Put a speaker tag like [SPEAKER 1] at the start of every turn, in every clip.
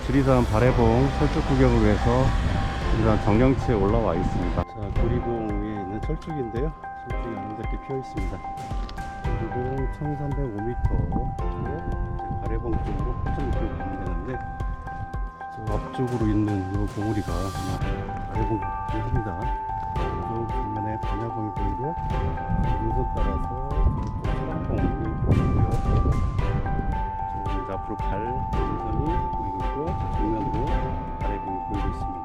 [SPEAKER 1] 지리산 발해봉 철쭉 구경을 위해서 지리산 정령치에 올라와 있습니다. 자, 구리봉 위에 있는 철쭉인데요. 철쭉이 아름답게 피어 있습니다. 구리봉 1305m 발해봉 쪽으로 8.6km 가면 되는데 저 앞쪽으로 있는 이 봉우리가 발해봉 합니다. 이쪽 정면에 반야봉이 보이고요. 능선 따라서 소랑봉이 보이고요. 저 앞으로 갈 능선이 보이고 있고요. 정면으로 발해봉이 보이고 있습니다.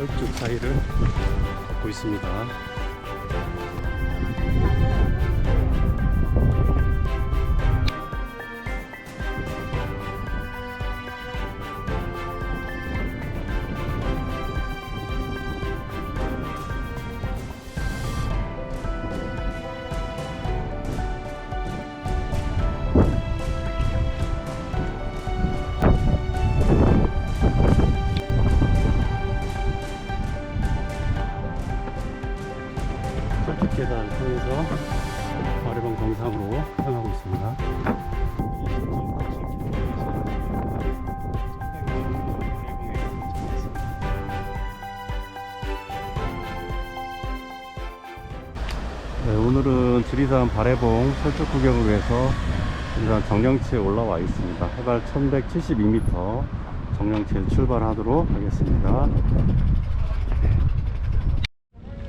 [SPEAKER 1] 철쭉 사이를 걷고 있습니다. 네, 오늘은 지리산 발해봉 철쭉 구경을 위해서 지리산 정령치에 올라와 있습니다. 해발 1172m 정령치에 출발하도록 하겠습니다.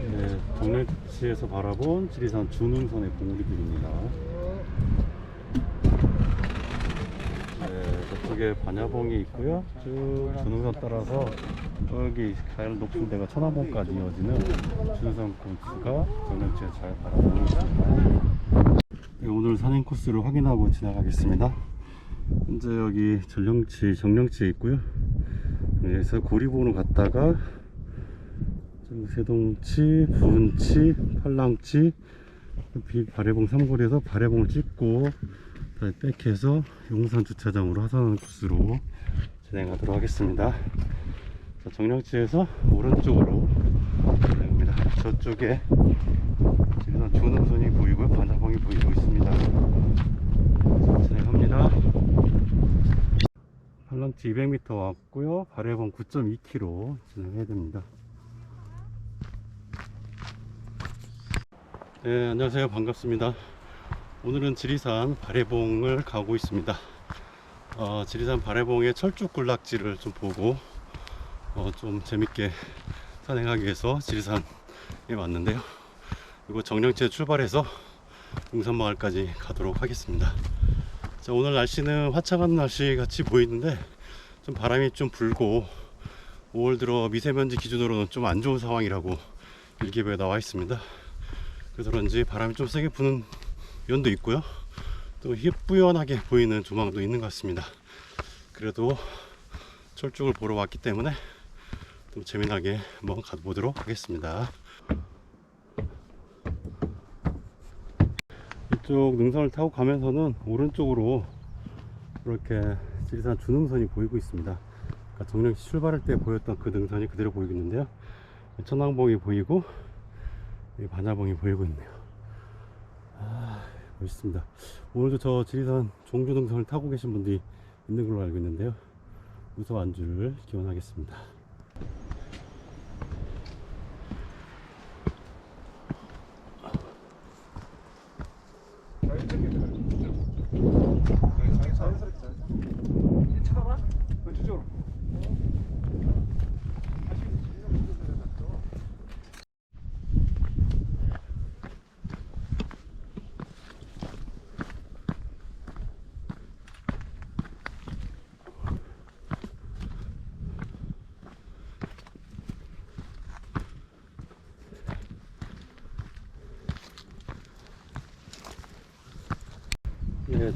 [SPEAKER 1] 네, 정렬지에서 바라본 지리산 준흥선의 봉우리들입니다. 네, 저쪽에 반야봉이 있고요. 쭉 준흥선 따라서 여기 가을 높은 데가 천안봉까지 이어지는 준흥선 코스가 정렬지에 잘 바라보고 있습니다. 네, 오늘 산행 코스를 확인하고 지나가겠습니다. 현재 여기 전령치, 정령치에 있고요. 여기서 고리봉으로 갔다가 좀 세동치, 부은치, 팔랑치, 비- 발해봉 삼거리에서 발해봉을 찍고 다시 백해서 용산 주차장으로 하산하는 코스로 진행하도록 하겠습니다. 자, 정령치에서 오른쪽으로 진행합니다. 저쪽에 지금 준흥선이 보이고요, 반야봉이 보이고 있습니다. 자, 진행합니다. 팔랑치 200m 왔고요, 발해봉 9.2km 진행해야 됩니다. 네, 안녕하세요. 반갑습니다. 오늘은 지리산 발해봉을 가고 있습니다. 어, 지리산 발해봉의 철쭉 군락지를 좀 보고 어, 좀 재밌게 산행하기 위해서 지리산에 왔는데요. 그리고 정령치에 출발해서 용산마을까지 가도록 하겠습니다. 자, 오늘 날씨는 화창한 날씨 같이 보이는데 좀 바람이 좀 불고 5월 들어 미세먼지 기준으로는 좀 안 좋은 상황이라고 일기예보에 나와 있습니다. 그래서 그런지 바람이 좀 세게 부는 면도 있고요. 또 희뿌연하게 보이는 조망도 있는 것 같습니다. 그래도 철쭉을 보러 왔기 때문에 또 재미나게 한번 가보도록 하겠습니다. 이쪽 능선을 타고 가면서는 오른쪽으로 이렇게 지리산 준흥선이 보이고 있습니다. 그러니까 정령시 출발할 때 보였던 그 능선이 그대로 보이고 있는데요. 천왕봉이 보이고 이 반야봉이 보이고 있네요. 아, 멋있습니다. 오늘도 저 지리산 종주 능선을 타고 계신 분들이 있는 걸로 알고 있는데요. 무서 안주를 기원하겠습니다. 네,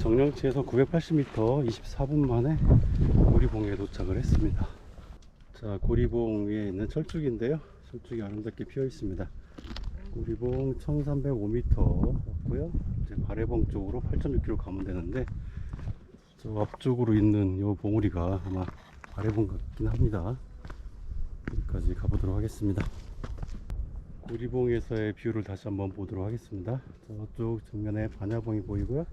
[SPEAKER 1] 정령치에서 980m 24분 만에 고리봉에 도착을 했습니다. 자, 고리봉 위에 있는 철쭉인데요. 철쭉이 아름답게 피어 있습니다. 고리봉 1305m 왔고요. 이제 발해봉 쪽으로 8.6km 가면 되는데 저 앞쪽으로 있는 요 봉우리가 아마 아래봉 같긴 합니다. 여기까지 가보도록 하겠습니다. 고리봉에서의 뷰를 다시 한번 보도록 하겠습니다. 저쪽 정면에 반야봉이 보이고요.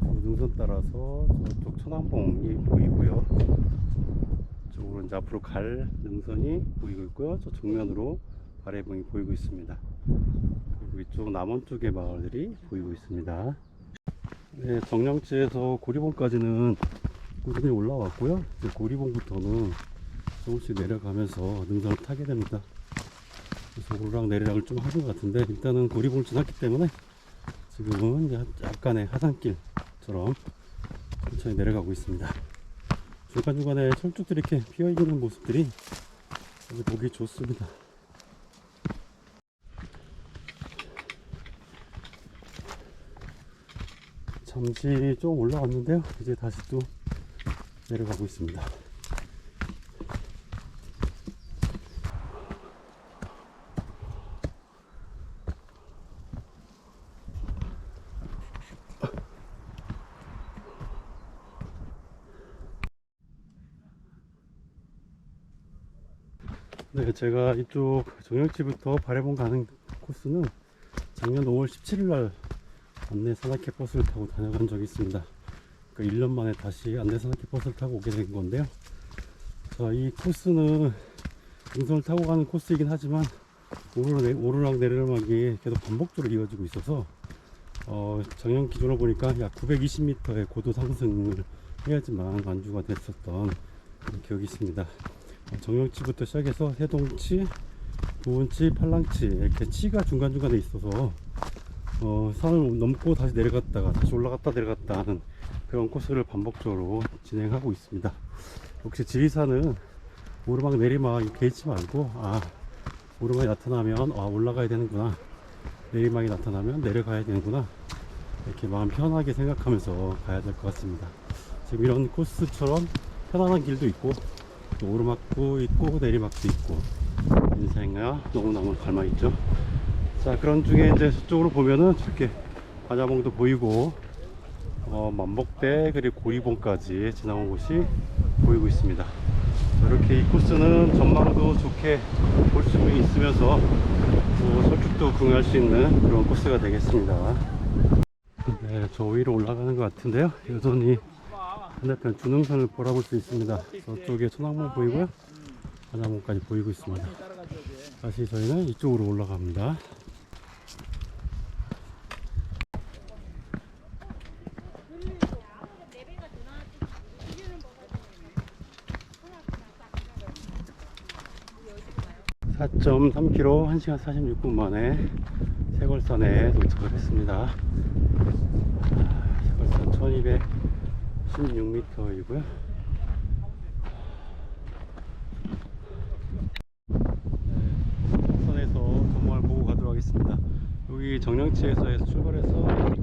[SPEAKER 1] 그 능선 따라서 저쪽 천왕봉이 보이고요. 쪽으로 이제 앞으로 갈 능선이 보이고 있고요. 저 정면으로 아래봉이 보이고 있습니다. 그리고 이쪽 남원 쪽의 마을들이 보이고 있습니다. 네, 정령지에서 고리봉까지는 꾸준히 올라왔고요. 이제 고리봉부터는 조금씩 내려가면서 능선을 타게 됩니다. 그래서 오르락 내리락을 좀 하는 것 같은데 일단은 고리봉을 지났기 때문에 지금은 약간의 하산길처럼 천천히 내려가고 있습니다. 중간중간에 철쭉들이 이렇게 피어있는 모습들이 아주 보기 좋습니다. 잠시 좀 올라왔는데요. 이제 다시 또 내려가고 있습니다. 제가 이쪽 정역지부터 바래봉 가는 코스는 작년 5월 17일 날 안내 산악회 버스를 타고 다녀간 적이 있습니다. 그 1년 만에 다시 안내 산악회 버스를 타고 오게 된 건데요. 자, 이 코스는 등선을 타고 가는 코스이긴 하지만 오르락, 내리락이 계속 반복적으로 이어지고 있어서 어, 작년 기준으로 보니까 약 920m의 고도 상승을 해야지만 완주가 됐었던 기억이 있습니다. 어, 정영치부터 시작해서 세동치, 도원치, 팔랑치 이렇게 치가 중간중간에 있어서 어, 산을 넘고 다시 내려갔다가 다시 올라갔다 내려갔다 하는 그런 코스를 반복적으로 진행하고 있습니다. 역시 지리산은 오르막 내리막 있지 말고 아 오르막이 나타나면 아 올라가야 되는구나 내리막이 나타나면 내려가야 되는구나 이렇게 마음 편하게 생각하면서 가야 될 것 같습니다. 지금 이런 코스처럼 편안한 길도 있고 또 오르막도 있고 내리막도 있고 인생과 너무너무 닮아있죠. 자 그런 중에 이제 저쪽으로 보면은 이렇게 관야봉도 보이고 어, 만복대 그리고 고리봉까지 지나온 곳이 보이고 있습니다. 이렇게 이 코스는 전망도 좋게 볼 수 있으면서 또 설축도 구경할 수 있는 그런 코스가 되겠습니다. 네, 저 위로 올라가는 것 같은데요. 여전히 반대편 주능선을 바라볼 수 있습니다. 저쪽에 천왕봉 보이고요. 관야봉까지 보이고 있습니다. 다시 저희는 이쪽으로 올라갑니다. 사 4.3km 1시간 46분 만에 세골산에 도착을 했습니다. 아, 세골산 1216m이고요. 선에서 전망을 보고 가도록 하겠습니다. 여기 정령치에서 출발해서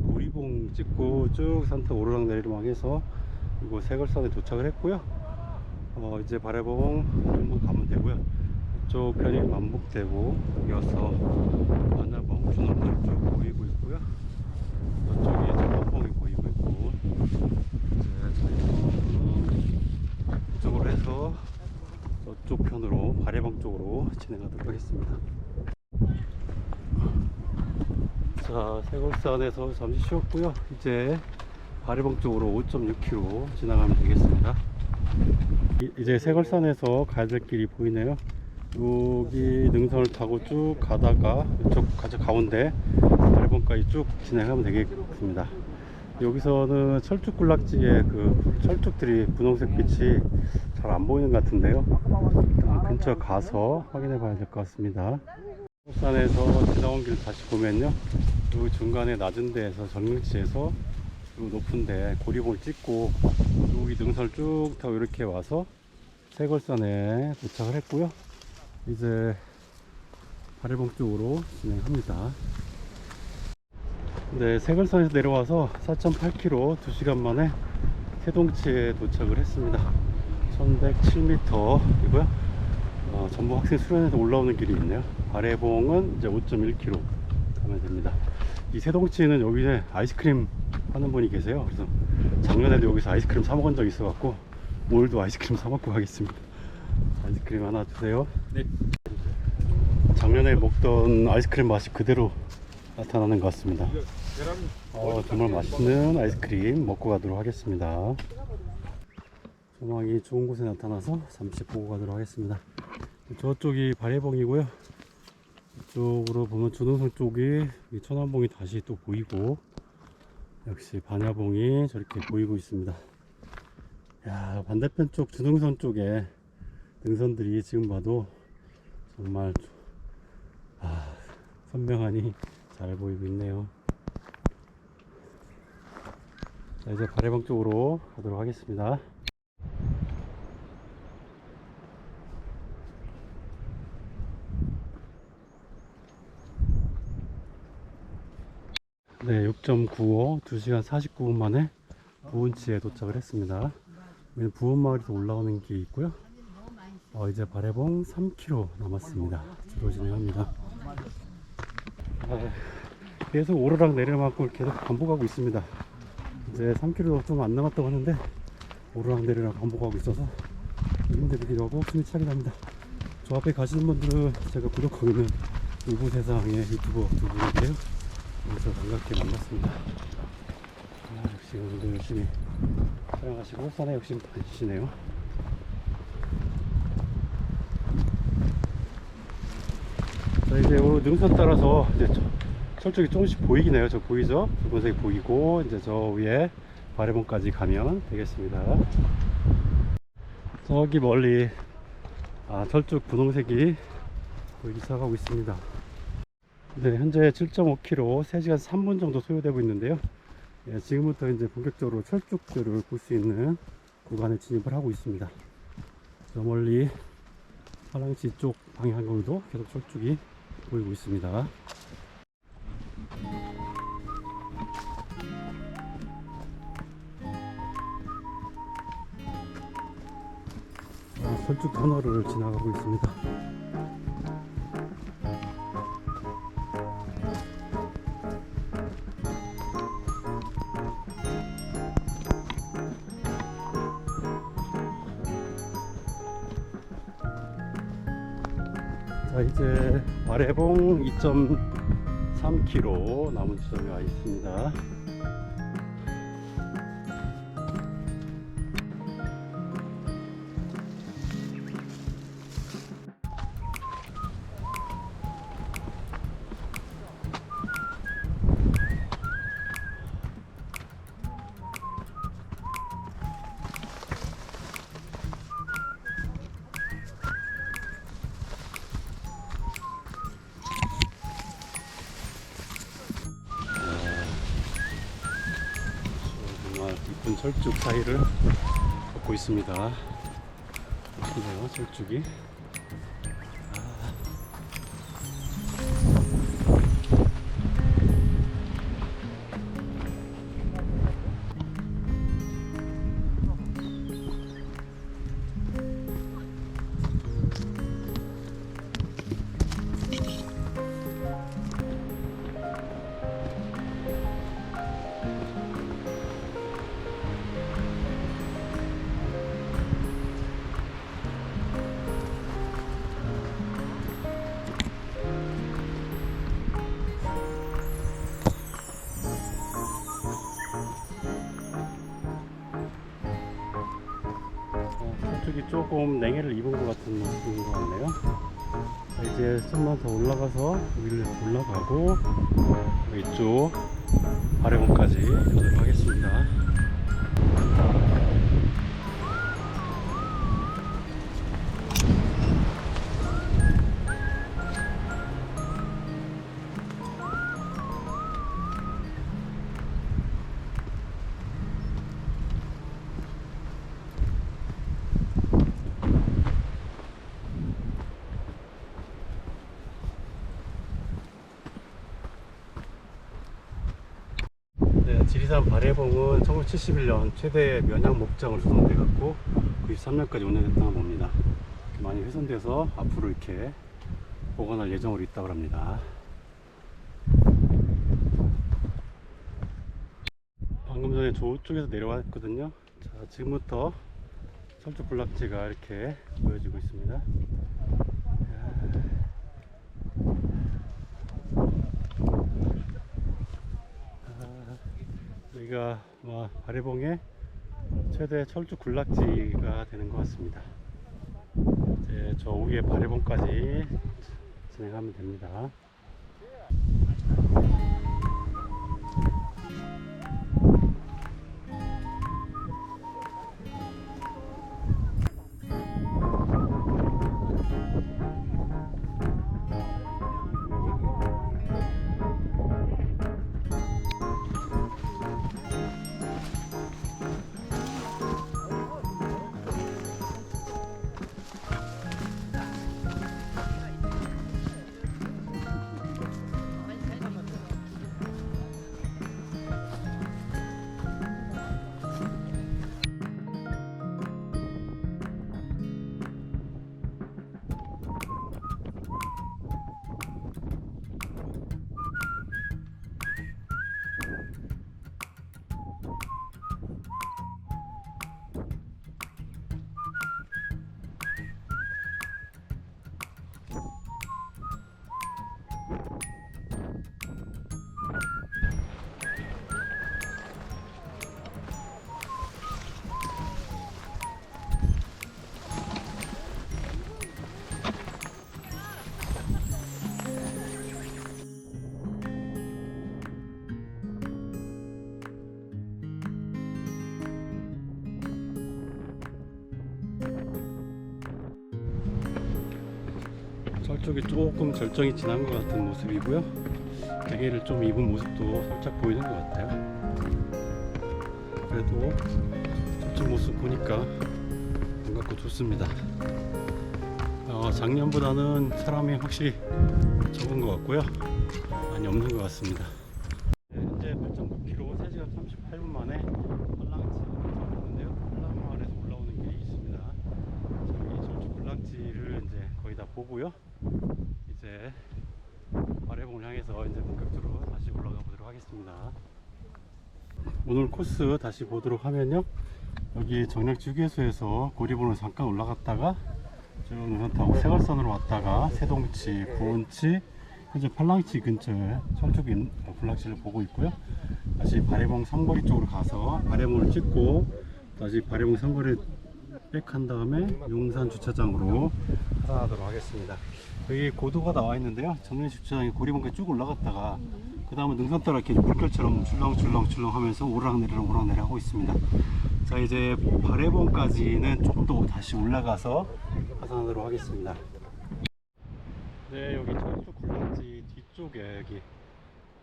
[SPEAKER 1] 고리봉 찍고 쭉 산타 오르락 내리막 해서 이곳 세골산에 도착을 했고요. 어, 이제 바래봉 한번 가면 되고요. 이쪽 편이 만복되고 이어서 만나봉 준원들 쭉 보이고 있고요. 이쪽이 저희는 이쪽으로 해서 저쪽 편으로 바래봉 쪽으로 진행하도록 하겠습니다. 자, 세골산에서 잠시 쉬었고요. 이제 바래봉 쪽으로 5.6km 지나가면 되겠습니다. 이- 이제 세골산에서 가야 될 길이 보이네요. 여기 능선을 타고 쭉 가다가 이쪽 가저 가운데 바래봉까지 쭉 진행하면 되겠습니다. 여기서는 철쭉 군락지에 그 철쭉들이 분홍색 빛이 잘 안 보이는 것 같은데요. 일단 근처 가서 확인해 봐야 될 것 같습니다. 산에서 지나온 길 다시 보면요. 요 중간에 낮은 데에서 정릉치에서 요 높은 데 고리봉을 찍고 여기 능선을 쭉 타고 이렇게 와서 세골산에 도착을 했고요. 이제 바래봉 쪽으로 진행합니다. 네, 세골산에서 내려와서 4.8km 2시간 만에 세동치에 도착을 했습니다. 1107m이고요. 어, 전북 학생 수련회에서 올라오는 길이 있네요. 바래봉은 이제 5.1km 가면 됩니다. 이 세동치는 여기에 아이스크림 하는 분이 계세요. 그래서 작년에도 여기서 아이스크림 사 먹은 적 있어갖고 올도 아이스크림 사 먹고 가겠습니다. 아이스크림 하나 주세요.
[SPEAKER 2] 네.
[SPEAKER 1] 작년에 먹던 아이스크림 맛이 그대로 나타나는 것 같습니다. 어, 정말 맛있는 아이스크림 먹고 가도록 하겠습니다. 조망이 좋은 곳에 나타나서 잠시 보고 가도록 하겠습니다. 저쪽이 발해봉이고요. 이쪽으로 보면 준흥성 쪽이 이 천안봉이 다시 또 보이고 역시 반야봉이 저렇게 보이고 있습니다. 야 반대편 쪽 준흥선 쪽에 능선들이 지금 봐도 정말 아, 선명하니 잘 보이고 있네요. 자, 이제 발해봉 쪽으로 가도록 하겠습니다. 네, 6.95, 2시간 49분 만에 부은치에 도착을 했습니다. 부은마을에서 올라오는 길이 있고요. 어, 이제 발해봉 3km 남았습니다. 뒤로 진행합니다. 아, 계속 오르락 내리락만큼 계속 반복하고 있습니다. 이제 3km 좀 안 남았다고 하는데 오르락 내리락 반복하고 있어서 힘들기도 하고 숨이 차기도 합니다. 저 앞에 가시는 분들은 제가 구독하고 있는 울부 세상의 유튜버 두 분인데요. 여기서 반갑게 만났습니다. 아, 역시 오늘도 열심히 촬영하시고 산에 욕심 많으시네요. 이제 오늘 능선 따라서 이제 저- 철쭉이 조금씩 보이긴 해요. 저 보이죠? 붉은색이 보이고 이제 저 위에 바레몬까지 가면 되겠습니다. 저기 멀리 아 철쭉 분홍색이 보이기 시작하고 있습니다. 네, 현재 7.5km, 3시간 3분 정도 소요되고 있는데요. 예, 지금부터 이제 본격적으로 철쭉들을 볼 수 있는 구간에 진입을 하고 있습니다. 저 멀리 화랑지 쪽 방향으로도 계속 철쭉이 보이고 있습니다. 아, 철쭉 터널을 지나가고 있습니다. 아래봉 2.3km 남은 지점에 와 있습니다. 철쭉 사이를 걷고 있습니다. 이쁘네요, 철쭉이. 조금 냉해를 입은 것 같은 모습인 것 같네요. 자, 이제 좀만 더 올라가서 위를 올라가고 이쪽 아래봉까지 가도록 하겠습니다. 지리산 발해봉은 1971년 최대 면양 목장으로 조성돼 갖고 93년까지 운영했다고 봅니다. 많이 훼손돼서 앞으로 이렇게 복원할 예정으로 있다고 합니다. 아, 방금 전에 저쪽에서 내려왔거든요. 자, 지금부터 철쭉 군락지가 이렇게 보여지고 있습니다. 이야. 아, 여기가 뭐 바래봉의 최대 철쭉 군락지가 되는 것 같습니다. 이제 저 위에 바래봉까지 진행하면 됩니다. 쪽이 조금 절정이 지난 것 같은 모습이고요. 베개를 좀 입은 모습도 살짝 보이는 것 같아요. 그래도 저쪽 모습 보니까 반갑고 좋습니다. 어, 작년보다는 사람이 확실히 적은 것 같고요. 많이 없는 것 같습니다. 네, 현재 8.9km 3시간 38분 만에 한랑지에 도착했는데요. 한랑마을에서 올라오는 길이 있습니다. 저기 저쪽 군락지를 이제 보고요. 이제 아래봉을 향해서 이제 본격적으로 다시 올라가 보도록 하겠습니다. 오늘 코스 다시 보도록 하면요. 여기 정략지 휴게소에서 고리봉을 잠깐 올라갔다가 쭉 우선 타고 세월선으로 왔다가 세동치, 부원치, 현재 팔랑치 근처에 철쭉인 군락지를 보고 있고요. 다시 바래봉 삼거리 쪽으로 가서 바래봉을 찍고 다시 바래봉 삼거리 백한 다음에 용산 주차장으로 하산하도록 하겠습니다. 여기 고도가 나와 있는데요. 정면 주차장에 고리봉까지 쭉 올라갔다가 그 다음에 능선 따라 이렇게 물결처럼 출렁출렁출렁 하면서 오르락내리락 오르락내리락 하고 있습니다. 자 이제 바래봉까지는 좀더 다시 올라가서 하산하도록 하겠습니다. 네 여기 저쪽 굴락지 뒤쪽에 여기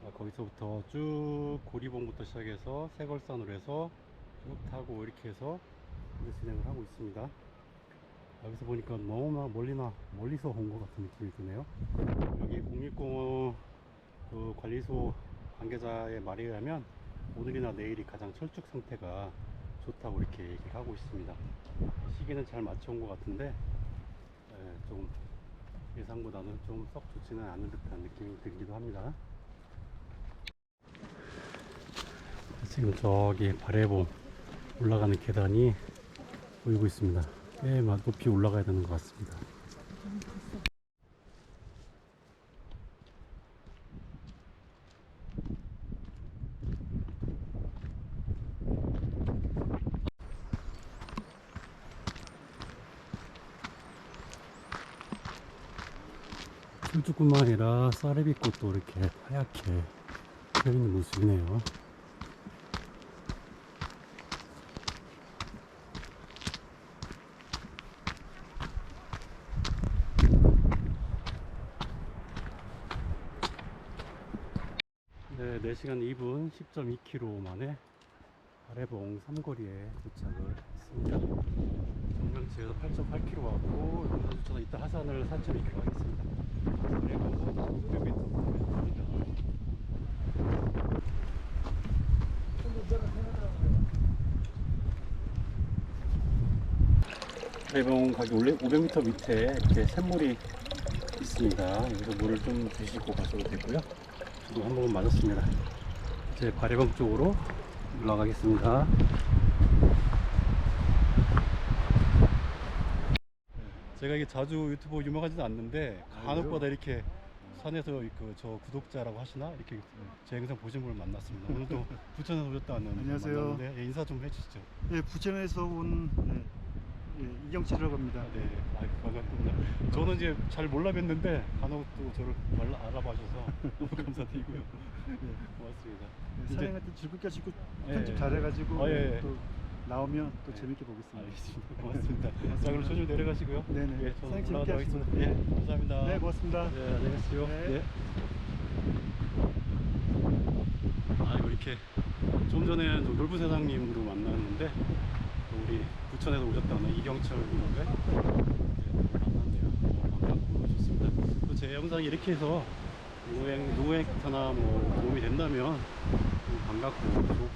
[SPEAKER 1] 아, 거기서부터 쭉 고리봉부터 시작해서 세걸산으로 해서 쭉 타고 이렇게 해서 진행을 하고 있습니다. 여기서 보니까 너무나 멀리나 멀리서 온 것 같은 느낌이 드네요. 여기 국립공원 그 관리소 관계자의 말에 의하면 오늘이나 내일이 가장 철쭉 상태가 좋다고 이렇게 얘기를 하고 있습니다. 시기는 잘 맞춰온 것 같은데 예, 좀 예상보다는 좀 썩 좋지는 않은 듯한 느낌이 들기도 합니다. 지금 저기 바래봉 올라가는 계단이 보이고 있습니다. 꽤막 높이 올라가야 되는 것 같습니다. 철쭉뿐만 아니라 쌀비꽃도 이렇게 하얗게 펴 있는 모습이네요. 네, 4시간 2분 10.2km 만에 아래봉 삼거리에 도착을 했습니다. 정명지에서 8.8km 왔고 용산 주차장 이따 하산을 4.2km 하겠습니다. 아래봉 600m 아래봉 가기 500m 밑에 이렇게 샘물이 있습니다. 여기서 물을 좀 드시고 가셔도 되고요. 저도 한 모금 맞았습니다. 이제 바래봉 쪽으로 올라가겠습니다. 제가 이게 자주 유튜브 유명하지도 않는데
[SPEAKER 2] 아,
[SPEAKER 1] 간혹마다 이렇게 산에서 그 저 구독자라고 하시나 이렇게 제 영상 보신 분을 만났습니다. 오늘도 부천에서 오셨다 왔는
[SPEAKER 2] 안녕하세요.
[SPEAKER 1] 만났는데 예, 인사 좀 해주시죠.
[SPEAKER 2] 예, 부천에서 온 예, 예, 이경철이라고 합니다.
[SPEAKER 1] 네, 아, 반갑습니다. 저는 이제 잘 몰라 뵀는데 간혹 또 저를 말라, 알아봐셔서 너무 감사드리고요. 고맙습니다.
[SPEAKER 2] 예,
[SPEAKER 1] 이제-
[SPEAKER 2] 사장한테 즐겁게 하시고
[SPEAKER 1] 예,
[SPEAKER 2] 편집
[SPEAKER 1] 예.
[SPEAKER 2] 잘해가지고
[SPEAKER 1] 아, 예, 예.
[SPEAKER 2] 또 나오면 또
[SPEAKER 1] 예.
[SPEAKER 2] 재밌게 보겠습니다.
[SPEAKER 1] 알겠습니다. 고맙습니다. 자, 그럼 조심 내려가시고요.
[SPEAKER 2] 네네.
[SPEAKER 1] 예, 저는
[SPEAKER 2] 사장님 재밌게
[SPEAKER 1] 올라가도록
[SPEAKER 2] 하시고.
[SPEAKER 1] 하겠습니다. 예, 감사합니다.
[SPEAKER 2] 네, 고맙습니다.
[SPEAKER 1] 네, 안녕하세요.
[SPEAKER 2] 네.
[SPEAKER 1] 네. 아, 이거 이렇게 좀 전에 좀 놀부 사장님으로 만났는데 또 우리 부천에서 오셨다는 이경철님인데 네, 만났네요. 어, 반갑고 좋습니다. 또 제 영상이 이렇게 해서 노행 노행터나 뭐 도움이 된다면 좀 반갑고 좋고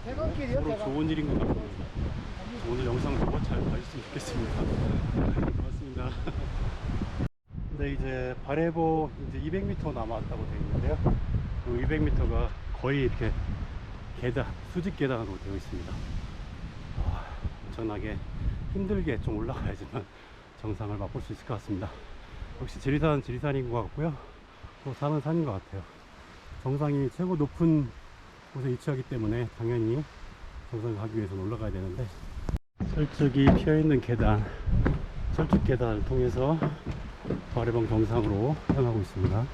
[SPEAKER 1] 서로 좋은 일인 것 같고 오늘 영상 보고 잘 봐주셨으면 좋겠습니다. 고맙습니다. 근데 이제 발해보 이제 200m 남았다고 되어 있는데요. 그 200m가 거의 이렇게 계단, 수직 계단으로 되어 있습니다. 아, 엄청나게 힘들게 좀 올라가야지만 정상을 맛볼 수 있을 것 같습니다. 역시 지리산, 지리산인 것 같고요. 또 산은 산인 것 같아요. 정상이 최고 높은 곳에 위치하기 때문에 당연히 정상을 가기 위해서는 올라가야 되는데 철쭉이 피어있는 계단, 철쭉 계단을 통해서 바래봉 정상으로 향하고 있습니다.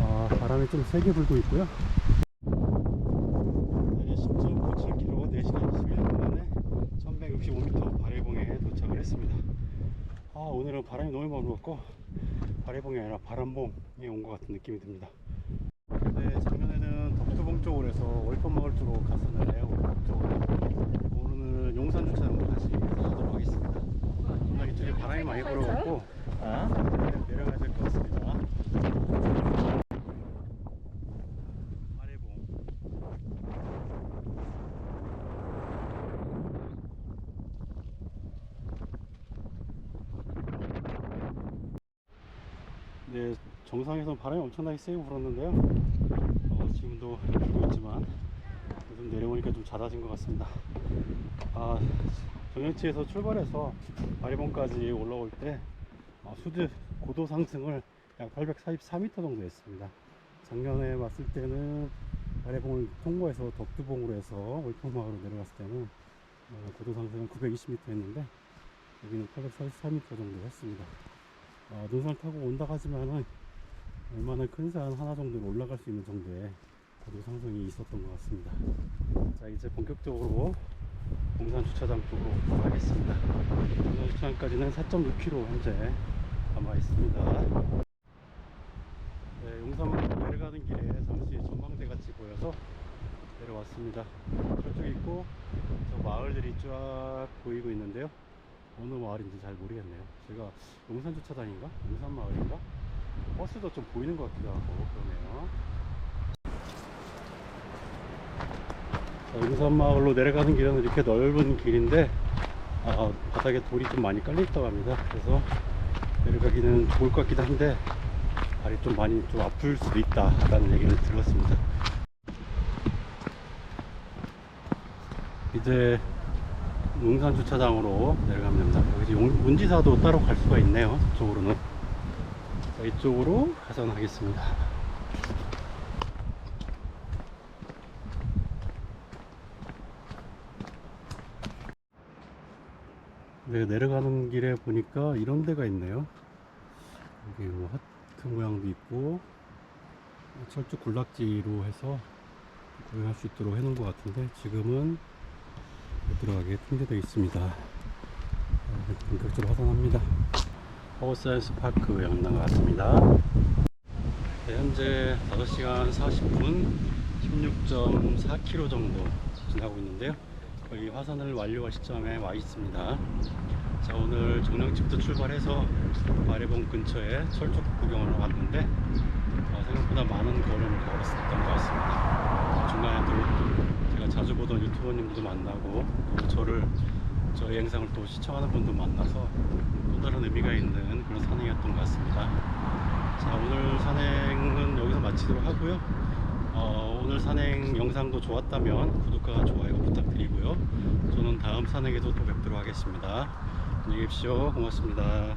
[SPEAKER 1] 아, 바람이 좀 세게 불고 있고요. 네, 10.97km 4시간 21분 만에 1165m 바래봉에 도착을 했습니다. 아, 오늘은 바람이 너무 많이 불었고 바래봉이 아니라 바람봉에 온것 같은 느낌이 듭니다. 네, 작년에는 덕수봉 쪽으로 해서 월포마을 쪽으로 갔었는데요. 쪽으로. 오늘은 용산 주차장으로 다시 가도록 하겠습니다. 오늘 이쪽에 바람이 많이 불어갖고 네, 내려가야 될 것 같습니다. 바래봉. 네, 정상에서 바람이 엄청나게 세게 불었는데요. 어, 지금도 불고 있지만 좀 내려오니까 좀 잦아진 것 같습니다. 아, 정영치에서 출발해서 바리봉까지 올라올 때 어, 수드 고도 상승을 약 844m 정도 했습니다. 작년에 봤을 때는 바리봉을 통과해서 덕두봉으로 해서 월평마을로 내려갔을 때는 어, 고도 상승은 920m 했는데 여기는 844m 정도 했습니다. 어, 능선을 타고 온다 하지만은 얼마나 큰산 하나 정도로 올라갈 수 있는 정도의 고도 상승이 있었던 것 같습니다. 자 이제 본격적으로 용산 주차장 쪽으로 가겠습니다. 용산 주차장까지는 4.6km 현재 남아 있습니다. 네, 용산 내려가는 길에 잠시 전망대 같이 보여서 내려왔습니다. 저쪽 있고 저 마을들이 쫙 보이고 있는데요. 어느 마을인지 잘 모르겠네요. 제가 용산 주차장인가? 용산 마을인가? 버스도 좀 보이는 것 같기도 하고 그러네요. 자, 용산 마을로 내려가는 길은 이렇게 넓은 길인데 아, 바닥에 돌이 좀 많이 깔려 있다고 합니다. 그래서 내려가기는 좋을 것 같기도 한데 발이 좀 많이 좀 아플 수도 있다 라는 얘기를 들었습니다. 이제 용산 주차장으로 내려가면 됩니다. 여기 용, 운지사도 따로 갈 수가 있네요. 저쪽으로는. 자, 이쪽으로 가선하겠습니다. 네, 내려가는 길에 보니까 이런 데가 있네요. 여기 뭐 하트 모양도 있고, 철쭉 군락지로 해서 구경할 수 있도록 해 놓은 것 같은데, 지금은 못 들어가게 통제되어 있습니다. 아, 본격적으로 하산합니다. 허사이언스 파크 영상 같습니다. 네, 현재 5시간 40분 16.4km 정도 지나고 있는데요. 거의 화산을 완료할 시점에 와 있습니다. 자, 오늘 정량집도 출발해서 마레봉 근처에 철쭉 구경을 왔는데 어, 생각보다 많은 걸음을 걸었었던 것 같습니다. 중간에 또 제가 자주 보던 유튜버님들도 만나고 또 저를 저의 영상을 또 시청하는 분도 만나서 또 다른 의미가 있는 그런 산행이었던 것 같습니다. 자 오늘 산행은 여기서 마치도록 하고요. 어, 오늘 산행 영상도 좋았다면 구독과 좋아요 부탁드리고요. 저는 다음 산행에도 또 뵙도록 하겠습니다. 안녕히 계십시오. 고맙습니다.